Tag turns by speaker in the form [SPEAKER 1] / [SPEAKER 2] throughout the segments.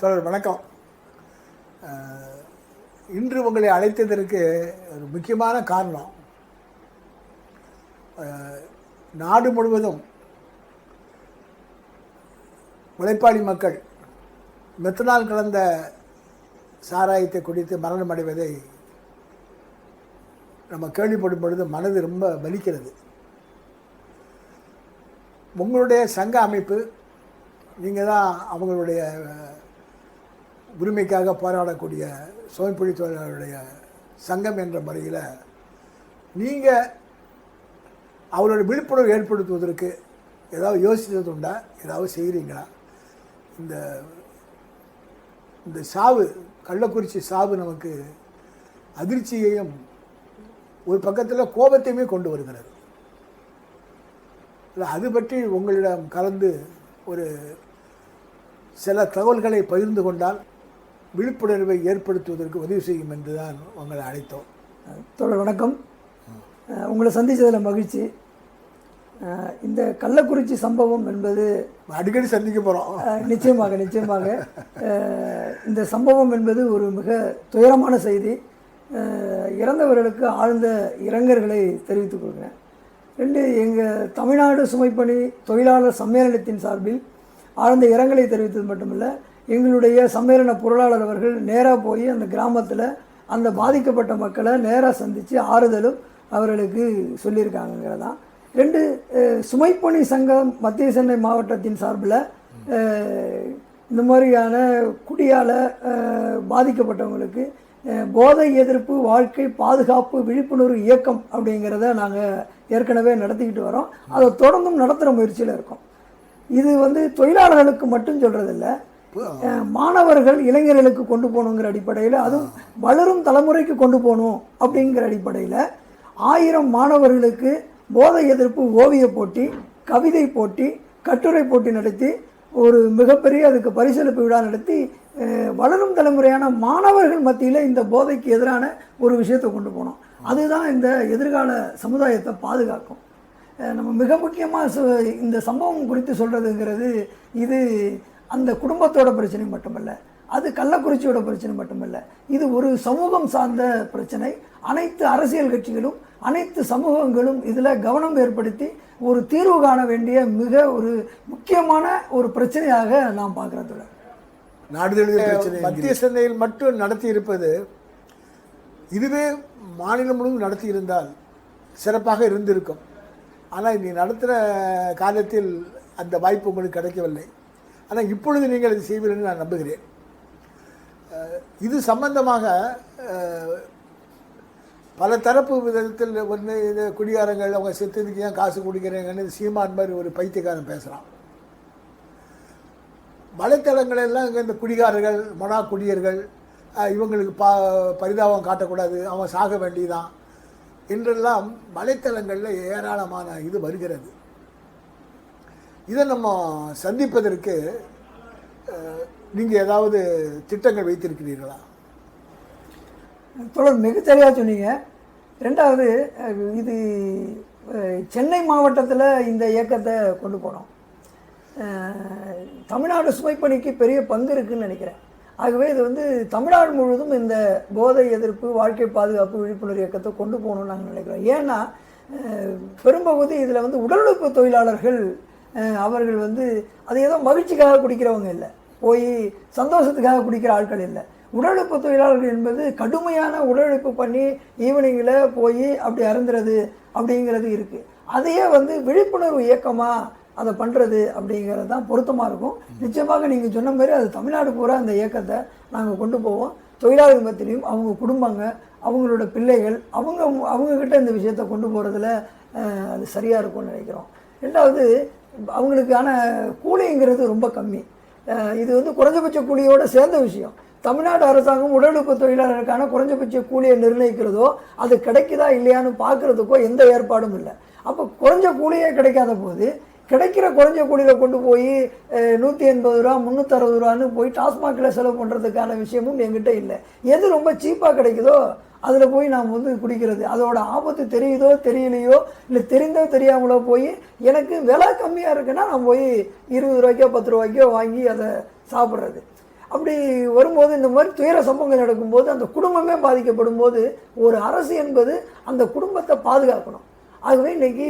[SPEAKER 1] தொடர் வணக்கம். இன்று உங்களை அழைத்ததற்கு ஒரு முக்கியமான காரணம். நாடு முழுவதும் உழைப்பாளி மக்கள் மெத்தனால் கலந்த சாராயத்தை குடித்து மரணம் அடைவதை நம்ம கேள்விப்படும் பொழுது மனது ரொம்ப வலிக்கிறது. உங்களுடைய சங்க அமைப்பு நீங்கள் தான் அவங்களுடைய உரிமைக்காக போராடக்கூடிய சுயம்புழி தொழிலாளருடைய சங்கம் என்ற முறையில் நீங்கள் அவரோட விழிப்புணர்வு ஏற்படுத்துவதற்கு ஏதாவது யோசித்தது உண்டா? ஏதாவது செய்கிறீங்களா இந்த இந்த சாவு கள்ளக்குறிச்சி சாவு நமக்கு அதிர்ச்சியையும் ஒரு பக்கத்தில் கோபத்தையுமே கொண்டு வருகிறது. இல்லை அது பற்றி உங்களிடம் கலந்து ஒரு சில தகவல்களை பகிர்ந்து கொண்டால் விழிப்புணர்வை ஏற்படுத்துவதற்கு உதவி செய்யும் என்று தான் உங்களை அழைத்தோம்.
[SPEAKER 2] தோழர் வணக்கம். உங்களை சந்தித்ததில் மகிழ்ச்சி. இந்த கள்ளக்குறிச்சி சம்பவம் என்பது
[SPEAKER 1] அடிக்கடி சந்திக்க போகிறோம்
[SPEAKER 2] நிச்சயமாக நிச்சயமாக. இந்த சம்பவம் என்பது ஒரு மிக துயரமான செய்தி. இறந்தவர்களுக்கு ஆழ்ந்த இரங்கல்களை தெரிவித்துக் கொள்கிறேன். ரெண்டு எங்கள் தமிழ்நாடு சுமைப்பணி தொழிலாளர் சம்மேளனத்தின் சார்பில் ஆழ்ந்த இரங்கலை தெரிவித்தது மட்டுமல்ல எங்களுடைய சம்மேளன பொருளாளர் அவர்கள் நேராக போய் அந்த கிராமத்தில் அந்த பாதிக்கப்பட்ட மக்களை நேராக சந்தித்து ஆறுதலும் அவர்களுக்கு சொல்லியிருக்காங்கங்கிறதான். ரெண்டு சுமைப்பணி சங்கம் மத்திய சென்னை மாவட்டத்தின் சார்பில் இந்த மாதிரியான குடியால் பாதிக்கப்பட்டவங்களுக்கு போதை எதிர்ப்பு வாழ்க்கை பாதுகாப்பு விழிப்புணர்வு இயக்கம் அப்படிங்கிறத நாங்கள் ஏற்கனவே நடத்திக்கிட்டு வரோம். அதை தொடர்ந்தும் நடத்துகிற முயற்சியில் இருக்கோம். இது வந்து தொழிலாளர்களுக்கு மட்டும் சொல்கிறதில்ல மாணவர்கள் இளைஞர்களுக்கு கொண்டு போகணுங்கிற அடிப்படையில் அதுவும் வளரும் தலைமுறைக்கு கொண்டு போகணும் அப்படிங்கிற அடிப்படையில் ஆயிரம் மாணவர்களுக்கு போதை எதிர்ப்பு ஓவிய போட்டி கவிதை போட்டி கட்டுரை போட்டி நடத்தி ஒரு மிகப்பெரிய அதுக்கு பரிசளிப்பு விழா நடத்தி வளரும் தலைமுறையான மாணவர்கள் மத்தியில் இந்த போதைக்கு எதிரான ஒரு விஷயத்தை கொண்டு போனோம் அதுதான் இந்த எதிர்கால சமுதாயத்தை பாதுகாக்கும். நம்ம மிக முக்கியமாக இந்த சம்பவம் குறித்து சொல்கிறதுங்கிறது இது அந்த குடும்பத்தோட பிரச்சனை மட்டுமல்ல அது கள்ளக்குறிச்சியோட பிரச்சனை மட்டுமல்ல இது ஒரு சமூகம் சார்ந்த பிரச்சனை. அனைத்து அரசியல் கட்சிகளும் அனைத்து சமூகங்களும் இதில் கவனம் ஏற்படுத்தி ஒரு தீர்வு காண வேண்டிய மிக ஒரு முக்கியமான ஒரு பிரச்சனையாக நான் பார்க்குறதுல
[SPEAKER 1] நாடு தழுவிய பிரச்சனை மத்திய சென்னையில் மட்டும் நடத்தி இருப்பது இதுவே மாநிலம் முழுவதும் நடத்தி இருந்தால் சிறப்பாக இருந்திருக்கும். ஆனால் நீ நடத்துகிற காலத்தில் அந்த வாய்ப்பு உங்களுக்கு கிடைக்கவில்லை. ஆனால் இப்பொழுது நீங்கள் இது செய்வீர்கள் நான் நம்புகிறேன். இது சம்பந்தமாக பல தரப்பு விதத்தில் ஒன்று இந்த குடிகாரங்கள் அவங்க செத்ததுக்கு ஏன் காசு குடிக்கிறீங்கன்னு சீமான் மாதிரி ஒரு பைத்தியக்காரன் பேசுகிறான் வலைத்தளங்கள் எல்லாம் இங்கே இந்த குடிகாரர்கள் மொனா குடியர்கள் இவங்களுக்கு பா பரிதாபம் காட்டக்கூடாது அவன் சாக வேண்டியதான் என்றெல்லாம் வலைத்தளங்களில் ஏராளமான இது வருகிறது. இதை நம்ம சந்திப்பதற்கு நீங்கள் ஏதாவது திட்டங்கள் வைத்திருக்கிறீர்களா?
[SPEAKER 2] தொடர் மிகச்சரியாக சொன்னீங்க. ரெண்டாவது இது சென்னை மாவட்டத்தில் இந்த இயக்கத்தை கொண்டு போனோம். தமிழ்நாடு சுமைப்பணிக்கு பெரிய பங்கு இருக்குதுன்னு நினைக்கிறேன். ஆகவே இது வந்து தமிழ்நாடு முழுவதும் இந்த போதை எதிர்ப்பு வாழ்க்கை பாதுகாப்பு விழிப்புணர்வு இயக்கத்தை கொண்டு போகணும்னு நாங்கள் நினைக்கிறோம். ஏன்னா பெரும்பகுதி இதில் வந்து உடல் தொழிலாளர்கள் அவர்கள் வந்து அது ஏதோ மகிழ்ச்சிக்காக குடிக்கிறவங்க இல்லை. போய் சந்தோஷத்துக்காக குடிக்கிற ஆட்கள் இல்லை. உடலுப்பு தொழிலாளர்கள் என்பது கடுமையான உடலுப்பு பண்ணி ஈவினிங்கில் போய் அப்படி அருந்துறது அப்படிங்கிறது இருக்குது அதையே வந்து விழிப்புணர்வு இயக்கமாக அதை பண்ணுறது அப்படிங்கிறது தான் பொருத்தமாக இருக்கும். நிச்சயமாக நீங்கள் சொன்ன மாதிரி அது தமிழ்நாடு பூரா அந்த இயக்கத்தை நாங்கள் கொண்டு போவோம். தொழிலாளர் மத்தியிலையும் அவங்க குடும்பங்க அவங்களோட பிள்ளைகள் அவங்க அவங்கக்கிட்ட இந்த விஷயத்தை கொண்டு போகிறதுல அது சரியாக இருக்கும்னு நினைக்கிறோம். ரெண்டாவது அவங்களுக்கான கூலிங்கிறது ரொம்ப கம்மி. இது வந்து குறைஞ்சபட்ச கூலியோடு சேர்ந்த விஷயம். தமிழ்நாடு அரசாங்கம் உடலுக்கு தொழிலாளருக்கான குறைஞ்சபட்ச கூலியை நிர்ணயிக்கிறதோ அது கிடைக்குதா இல்லையான்னு பார்க்குறதுக்கோ எந்த ஏற்பாடும் இல்லை. அப்போ குறைஞ்ச கூலியே கிடைக்காத போது கிடைக்கிற குறைஞ்ச கூலியில் கொண்டு போய் நூற்றி எண்பது ரூபா முந்நூற்றறுபது ரூபான்னு போய் டாஸ்மாகில் செலவு பண்ணுறதுக்கான விஷயமும் எங்கிட்ட இல்லை. எது ரொம்ப சீப்பாக கிடைக்குதோ அதில் போய் நாம் வந்து குடிக்கிறது. அதோட ஆபத்து தெரியுதோ தெரியலையோ இல்லை தெரிந்தோ தெரியாமலோ போய் எனக்கு விலை கம்மியாக இருக்குன்னா நான் போய் இருபது ரூபாய்க்கோ பத்து ரூபாய்க்கோ வாங்கி அதை சாப்பிட்றது. அப்படி வரும்போது இந்த மாதிரி துயர சம்பவங்கள் நடக்கும்போது அந்த குடும்பமே பாதிக்கப்படும் போது ஒரு அரசு என்பது அந்த குடும்பத்தை பாதுகாக்கணும். ஆகவே இன்றைக்கி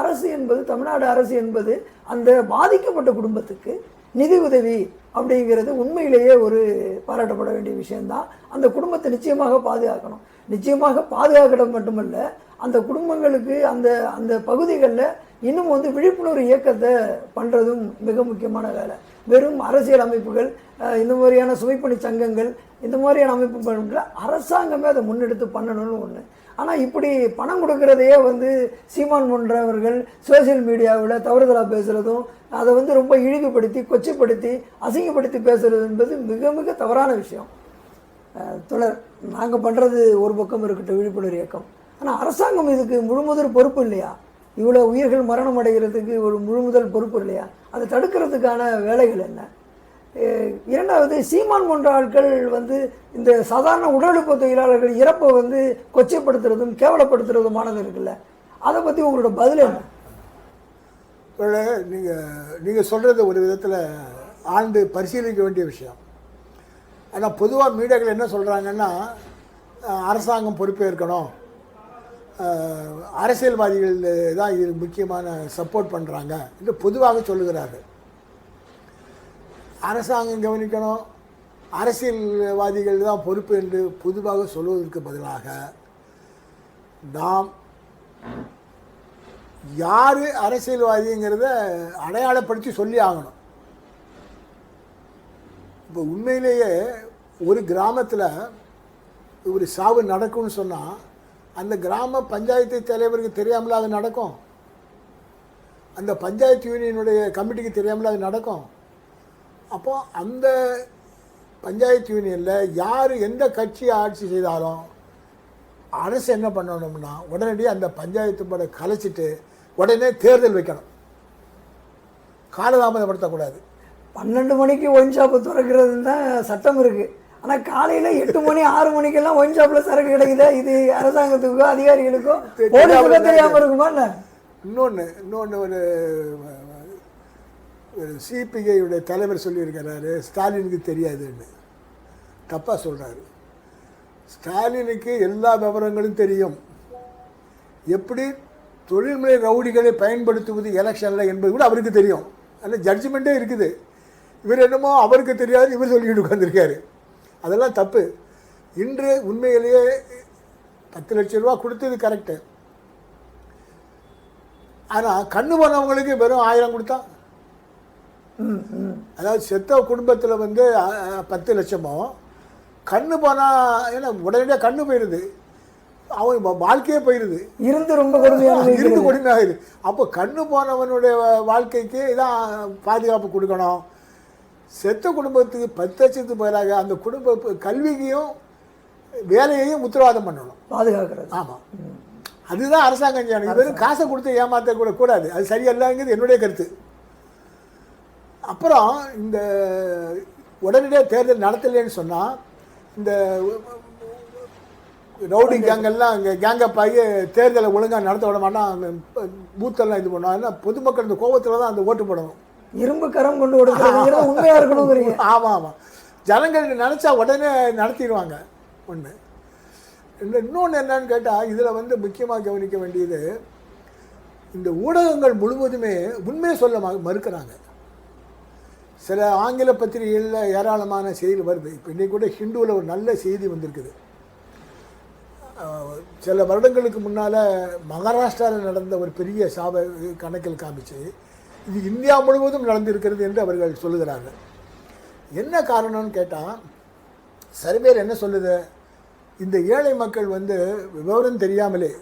[SPEAKER 2] அரசு என்பது தமிழ்நாடு அரசு என்பது அந்த பாதிக்கப்பட்ட குடும்பத்துக்கு நிதி உதவி அப்படிங்கிறது உண்மையிலேயே ஒரு பாராட்டப்பட வேண்டிய விஷயந்தான் அந்த குடும்பத்தை நிச்சயமாக பாதுகாக்கணும். நிச்சயமாக பாதுகாக்கிறது மட்டுமல்ல அந்த குடும்பங்களுக்கு அந்த அந்த பகுதிகளில் இன்னும் வந்து விழிப்புணர்வு இயக்கத்தை பண்ணுறதும் மிக முக்கியமான வேலை. வெறும் அரசியல் அமைப்புகள் இந்த மாதிரியான சுவைப்பணி சங்கங்கள் இந்த மாதிரியான அமைப்புகள் அரசாங்கமே அதை முன்னெடுத்து பண்ணணும்னு ஒன்று ஆனால் இப்படி பணம் கொடுக்கறதையே வந்து சீமான் போன்றவர்கள் சோஷியல் மீடியாவில் தவறுதலாக பேசுகிறதும் அதை வந்து ரொம்ப இழிவுபடுத்தி கொச்சைப்படுத்தி அசிங்கப்படுத்தி பேசுகிறது என்பது மிக மிக தவறான விஷயம். தொடர் நாங்கள் பண்ணுறது ஒரு பக்கம் இருக்கட்டும் விழிப்புணர்வு இயக்கம். ஆனால் அரசாங்கம் இதுக்கு முழுமுதல் பொறுப்பு இல்லையா? இவ்வளோ உயிர்கள் மரணம் அடைகிறதுக்கு ஒரு முழுமுதல் பொறுப்பு இல்லையா? அதை தடுக்கிறதுக்கான வேலைகள் என்ன? இரண்டாவது சீமான் போன்ற ஆட்கள் வந்து இந்த சாதாரண உடலுறுப்பு தொழிலாளர்கள் இறப்பை வந்து கொச்சைப்படுத்துறதும் கேவலப்படுத்துறதுமானது இருக்குல்ல. அதை பற்றி உங்களோட பதில் என்ன?
[SPEAKER 1] நீங்கள் நீங்கள் சொல்கிறது ஒரு விதத்தில் ஆண்டு பரிசீலிக்க வேண்டிய விஷயம். ஆனால் பொதுவாக மீடியாக்கள் என்ன சொல்கிறாங்கன்னா அரசாங்கம் பொறுப்பேற்கணும் அஹ், அரசியல்வாதிகள் தான் இது முக்கியமான சப்போர்ட் பண்ணுறாங்க என்று பொதுவாக சொல்லுகிறார்கள். அரசாங்கம் கவனிக்கணும். அரசியல்வாதிகள் தான் பொறுப்பு என்று பொதுவாக சொல்வதற்கு பதிலாக நாம் யார் அரசியல்வாதிங்கிறத அடையாளப்படுத்தி சொல்லி ஆகணும். இப்போ உண்மையிலேயே ஒரு கிராமத்தில் ஒரு சாவு நடக்கும்னு சொன்னால் அந்த கிராம பஞ்சாயத்து தலைவருக்கு தெரியாமல் அது நடக்கும். அந்த பஞ்சாயத்து யூனியனுடைய கமிட்டிக்கு தெரியாமல் அது நடக்கும். அப்போ அந்த பஞ்சாயத்து யூனியனில் யார் எந்த கட்சி ஆட்சி செய்தாலும் அரசு என்ன பண்ணணும்னா உடனடியாக அந்த பஞ்சாயத்து போர்டை கலைச்சிட்டு உடனே தேர்தல் வைக்கணும். காலதாமதப்படுத்தக்கூடாது.
[SPEAKER 2] பன்னெண்டு மணிக்கு ஒயின் ஷாப்பு திறக்கிறதுன்னு தான் சட்டம் இருக்குது ஆனால் காலையில் எட்டு மணி ஆறு மணிக்கெல்லாம் ஒயின் ஷாப்பில் சரக்கு கிடைக்குதா? இது அரசாங்கத்துக்கோ அதிகாரிகளுக்கோ? போலீஸுக்கோ தெரியாமல் இருக்குமா என்ன?
[SPEAKER 1] இன்னொன்று இன்னொன்று ஒரு சிபிஐயுடைய தலைவர் சொல்லியிருக்கிறாரு ஸ்டாலினுக்கு தெரியாதுன்னு. தப்பாக சொல்கிறாரு ஸ்டாலினுக்கு எல்லா விவரங்களும் தெரியும். எப்படி தொழில்முறை ரவுடிகளை பயன்படுத்துவது எலெக்ஷனில் என்பது கூட அவருக்கு தெரியும். அந்த ஜட்ஜ்மெண்ட்டே இருக்குது. இவர் என்னமோ அவருக்கு தெரியாது இவர் சொல்லிக்கிட்டு உட்காந்துருக்காரு அதெல்லாம் தப்பு. இன்று உண்மையிலேயே பத்து லட்ச ரூபா கொடுத்தது கரெக்டு ஆனால் கண்ணு போனவங்களுக்கு வெறும் ஆயிரம் கொடுத்தா அதாவது செத்த குடும்பத்தில் வந்து பத்து லட்சமோ கண்ணு போனால் ஏன்னா உடனடியாக கண்ணு போயிடுது அவன் வாழ்க்கையே போயிடுது
[SPEAKER 2] இருந்து ரொம்ப கொடுமையான
[SPEAKER 1] இருந்து கொடுமையாகுது அப்போ கண்ணு போனவனுடைய வாழ்க்கைக்கு இதான் பாதுகாப்பு கொடுக்கணும். செத்த குடும்பத்துக்கு பத்து லட்சத்துக்கு பதிலாக அந்த குடும்ப கல்விக்கையும் வேலையையும் உத்தரவாதம் பண்ணணும்.
[SPEAKER 2] பாதுகாக்கிறது.
[SPEAKER 1] ஆமாம் அதுதான் அரசாங்கம் செய்யணும். இது காசை கொடுத்து ஏமாற்ற கூட கூடாது. அது சரியல்லங்கிறது என்னுடைய கருத்து. அப்புறம் இந்த உடனடியாக தேர்தல் நடத்தலைன்னு சொன்னால் இந்த ரவுடி கேங்கெல்லாம் இங்கே கேங்கப் ஆகி தேர்தலை ஒழுங்காக நடத்த விட மாட்டான் பூத்தெல்லாம் இது பண்ணுவான் ஏன்னா பொதுமக்கள் இந்த கோபத்தில் தான் அந்த ஓட்டு போடணும்.
[SPEAKER 2] இரும்பு கரம் கொண்டு கொடுக்கறதுங்கிறது உண்மையாக இருக்கணுங்கிறீங்க.
[SPEAKER 1] ஆமாம் ஆமாம் ஜனங்கள் நினச்சா உடனே நடத்திடுவாங்க. ஒன்று இன்னொன்று என்னன்னு கேட்டால் இதில் வந்து முக்கியமாக கவனிக்க வேண்டியது இந்த ஊடகங்கள் முழுவதுமே உண்மையை சொல்ல மறுக்கிறாங்க. சில ஆங்கில பத்திரிகைகளில் ஏராளமான செய்தி வருது. இப்போ இன்றைக்கி கூட ஹிந்துவில் ஒரு நல்ல செய்தி வந்திருக்குது. சில வருடங்களுக்கு முன்னால் மகாராஷ்டிராவில் நடந்த ஒரு பெரிய சாவை கணக்கில் காமிச்சு இது இந்தியா முழுவதும் நடந்திருக்கிறது என்று அவர்கள் சொல்லுகிறார்கள். என்ன காரணம்னு கேட்டால் சர்வேர் என்ன சொல்லுது? இந்த ஏழை மக்கள் வந்து விவரம் தெரியாமலே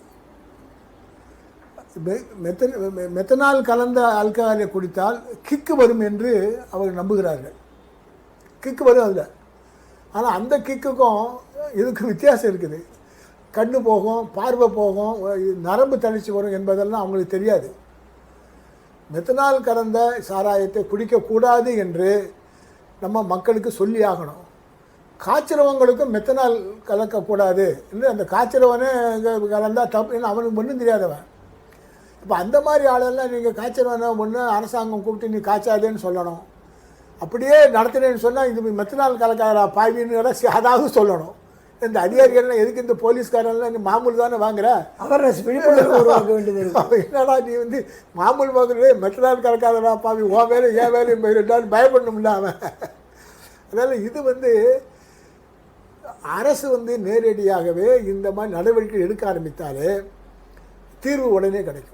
[SPEAKER 1] மெத்தன் மெத்தனால் கலந்த ஆல்கஹாலை குடித்தால் கிக்கு வரும் என்று அவர்கள் நம்புகிறார்கள். கிக்கு வரும் அதில் ஆனால் அந்த கிக்குக்கும் இதுக்கு வித்தியாசம் இருக்குது. கண்ணு போகும் பார்வை போகும் நரம்பு தணிச்சு வரும் என்பதெல்லாம் அவங்களுக்கு தெரியாது. மெத்தனால் கலந்த சாராயத்தை குடிக்கக்கூடாது என்று நம்ம மக்களுக்கு சொல்லி ஆகணும். காய்ச்சலவங்களுக்கும் மெத்தனால் கலக்கக்கூடாது. என்று அந்த காய்ச்சலவனே கலந்தால் தப்பு அவனுக்கு ஒன்றும் தெரியாதவன். இப்போ அந்த மாதிரி ஆளெல்லாம் நீங்கள் காய்ச்சறவனை ஒன்று அரசாங்கம் கூப்பிட்டு நீ காய்ச்சாதேன்னு சொல்லணும். அப்படியே நடத்தினேன்னு சொன்னால் இது மெத்தனால் கலக்காத பாய்வின்னு அதாவது சொல்லணும். இந்த அதிகாரிகள்லாம் எதுக்கு இந்த போலீஸ்காரெல்லாம் நீ மாமூல் தானே வாங்குற?
[SPEAKER 2] அவர்னஸ் விழிப்புணர்வு உருவாக்க வேண்டியது
[SPEAKER 1] என்னடா நீ வந்து மாமூல் வாங்குறதே மெத்தனால் கலக்காதடா பாவி. உன் வேலை என் வேலையும் போயிருட்டான்னு பயப்படணும்ல அவன். அதனால் இது வந்து அரசு வந்து நேரடியாகவே இந்த மாதிரி நடவடிக்கை எடுக்க ஆரம்பித்தாலே தீர்வு உடனே கிடைக்கும்.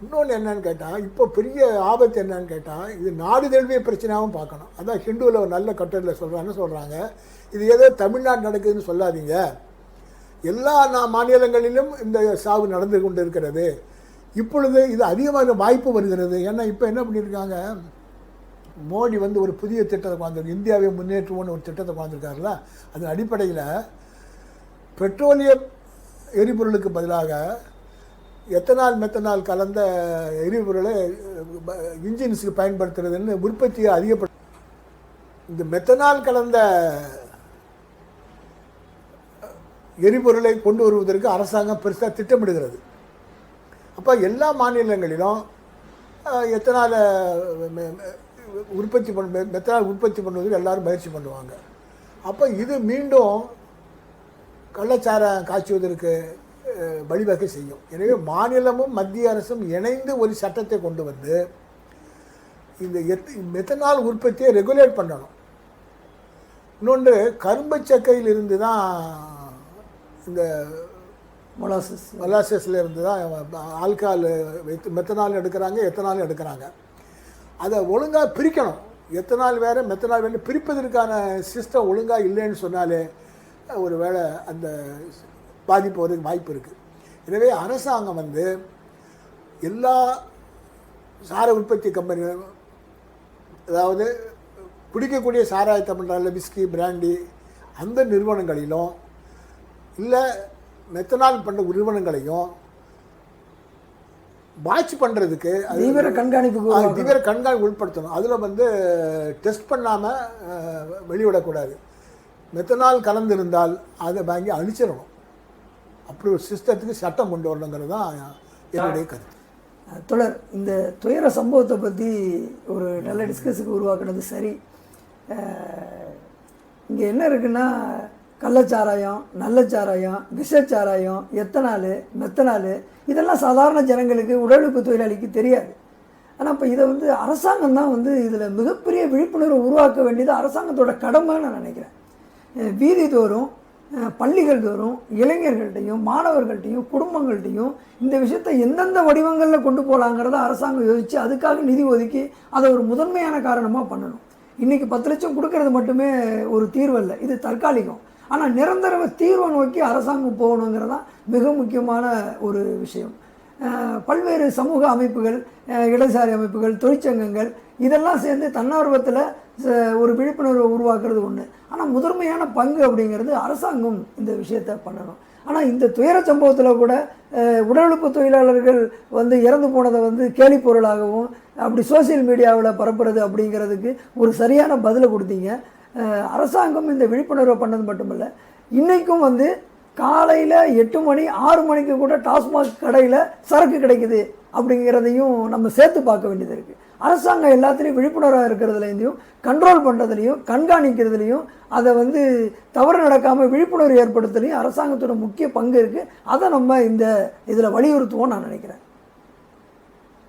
[SPEAKER 1] இன்னொன்று என்னன்னு கேட்டால் இப்போ பெரிய ஆபத்து என்னன்னு கேட்டால் இது நாடு தழுவிய பிரச்சனையாகவும் பார்க்கணும். அதான் ஹிந்துவில் ஒரு நல்ல கட்டுரையில் சொல்கிறாங்கன்னு சொல்கிறாங்க இது ஏதோ தமிழ்நாடு நடக்குதுன்னு சொல்லாதீங்க. எல்லா நா- மாநிலங்களிலும் இந்த சாவு நடந்து கொண்டு இருக்கிறது இப்பொழுது இது அதிகமான வாய்ப்பு வருகிறது. ஏன்னா இப்போ என்ன பண்ணியிருக்காங்க மோடி வந்து ஒரு புதிய திட்டத்தை கொண்டு இந்தியாவை முன்னேற்றுவோன்னு ஒரு திட்டத்தை கொண்டிருக்காருல அதன் அடிப்படையில் பெட்ரோலிய எரிபொருளுக்கு பதிலாக எத்தனால் மெத்தனால் கலந்த எரிபொருளை இன்ஜின்ஸுக்கு பயன்படுத்துறதுன்னு உற்பத்தியை அதிகப்படு இந்த மெத்தனால் கலந்த எரிபொருளை கொண்டு வருவதற்கு அரசாங்கம் பெருசாக திட்டமிடுகிறது. அப்போ எல்லா மாநிலங்களிலும் எத்தனால் உற்பத்தி பண்ண மெத்தனால் உற்பத்தி பண்ணுவதற்கு எல்லாரும் முயற்சி பண்ணுவாங்க. அப்போ இது மீண்டும் கள்ளச்சாரம் காய்ச்சுவதற்கு வழிவகை செய்யும். எனவே மாநிலமும் மத்திய அரசும் இணைந்து ஒரு சட்டத்தை கொண்டு வந்து இந்த எத் மெத்தனால் உற்பத்தியை ரெகுலேட் பண்ணணும். இன்னொன்று கரும்பு சக்கையில் இருந்து தான் இந்த
[SPEAKER 2] மொலாசஸ்.
[SPEAKER 1] மொலாசஸில் இருந்து தான் ஆல்கால் மெத்தனால் எடுக்கிறாங்க எத்தனால் எடுக்கிறாங்க. அதை ஒழுங்காக பிரிக்கணும். எத்தனால் வேறு மெத்தனால் வேறு. பிரிப்பதற்கான சிஸ்டம் ஒழுங்காக இல்லைன்னு சொன்னாலே ஒரு வேளை அந்த பாதிப்பு வரதுக்கு வாய்ப்பு இருக்குது எனவே அரசாங்கம் வந்து எல்லா சார உற்பத்தி கம்பெனிகள் அதாவது குடிக்கக்கூடிய சாராயத்தை பண்ணுறாங்க விஸ்கி பிராண்டி அந்த நிறுவனங்களிலும் இல்லை மெத்தனால் பண்ணுற நிறுவனங்களையும் வாட்ச் பண்ணுறதுக்கு
[SPEAKER 2] தீவிர உருவாக்கணும்.
[SPEAKER 1] தீவிர கண்காணி உட்படுத்தணும் அதில் வந்து டெஸ்ட் பண்ணாமல் வெளிவிடக்கூடாது மெத்தனால் கலந்திருந்தால் அதை வாங்கி அழிச்சிடணும். அப்படி ஒரு சிஸ்டத்துக்கு சட்டம் கொண்டு வரணுங்கிறது தான் என்னுடைய கருத்து.
[SPEAKER 2] தொடர் இந்த துயர சம்பவத்தை பற்றி ஒரு நல்ல டிஸ்கஸுக்கு உருவாக்குனது சரி. இங்கே என்ன இருக்குன்னா கள்ளச்சாராயம் நல்லச்சாராயம் விஷச்சாராயம் எத்தனால் மெத்தனால் இதெல்லாம் சாதாரண ஜனங்களுக்கு உடலுறுப்பு தொழிலாளிக்கு தெரியாது. ஆனால் இப்போ இதை வந்து அரசாங்கம் தான் வந்து இதில் மிகப்பெரிய விழிப்புணர்வு உருவாக்க வேண்டியது அரசாங்கத்தோட கடமைன்னு நான் நினைக்கிறேன். வீதி தோறும் பள்ளிகள் தோறும் இளைஞர்கள்ட்டையும் மாணவர்கள்ட்டையும் குடும்பங்கள்ட்டையும் இந்த விஷயத்தை எந்தெந்த வடிவங்களில் கொண்டு போகலாங்கிறத அரசாங்கம் யோசித்து அதுக்காக நிதி ஒதுக்கி அதை ஒரு முதன்மையான காரணமாக பண்ணணும். இன்றைக்கி பத்து லட்சம் கொடுக்கறது மட்டுமே ஒரு தீர்வு இல்லை இது தற்காலிகம். ஆனால் நிரந்தர தீர்வை நோக்கி அரசாங்கம் போகணுங்கிறது தான் மிக முக்கியமான ஒரு விஷயம். பல்வேறு சமூக அமைப்புகள் இடதுசாரி அமைப்புகள் தொழிற்சங்கங்கள் இதெல்லாம் சேர்ந்து தன்னார்வத்தில் ஒரு விழிப்புணர்வை உருவாக்குறது ஒன்று ஆனால் முதன்மையான பங்கு அப்படிங்கிறது அரசாங்கம் இந்த விஷயத்தை பண்ணணும். ஆனால் இந்த துயர சம்பவத்தில் கூட அஹ், உடலுறுப்பு தொழிலாளர்கள் வந்து இறந்து போனதை வந்து கேலி பொருளாகவும் அப்படி சோஷியல் மீடியாவில் பரப்புறது அப்படிங்கிறதுக்கு ஒரு சரியான பதிலை கொடுத்தீங்க. அரசாங்கம் இந்த விழிப்புணர்வை பண்ணது மட்டுமல்ல இன்றைக்கும் வந்து காலையில் எட்டு மணி ஆறு மணிக்கு கூட டாஸ்மாக் கடையில் சரக்கு கிடைக்குது. அப்படிங்கிறதையும் நம்ம சேர்த்து பார்க்க வேண்டியது இருக்குது அரசாங்கம் எல்லாத்துலேயும் விழிப்புணர்வாக இருக்கிறதுலேருந்தையும் கண்ட்ரோல் பண்ணுறதுலையும் கண்காணிக்கிறதுலையும் அதை வந்து தவறு நடக்காமல் விழிப்புணர்வு ஏற்படுத்துலையும் அரசாங்கத்தோட முக்கிய பங்கு இருக்குது அதை நம்ம இந்த இதில் வலியுறுத்துவோம் நான் நினைக்கிறேன்.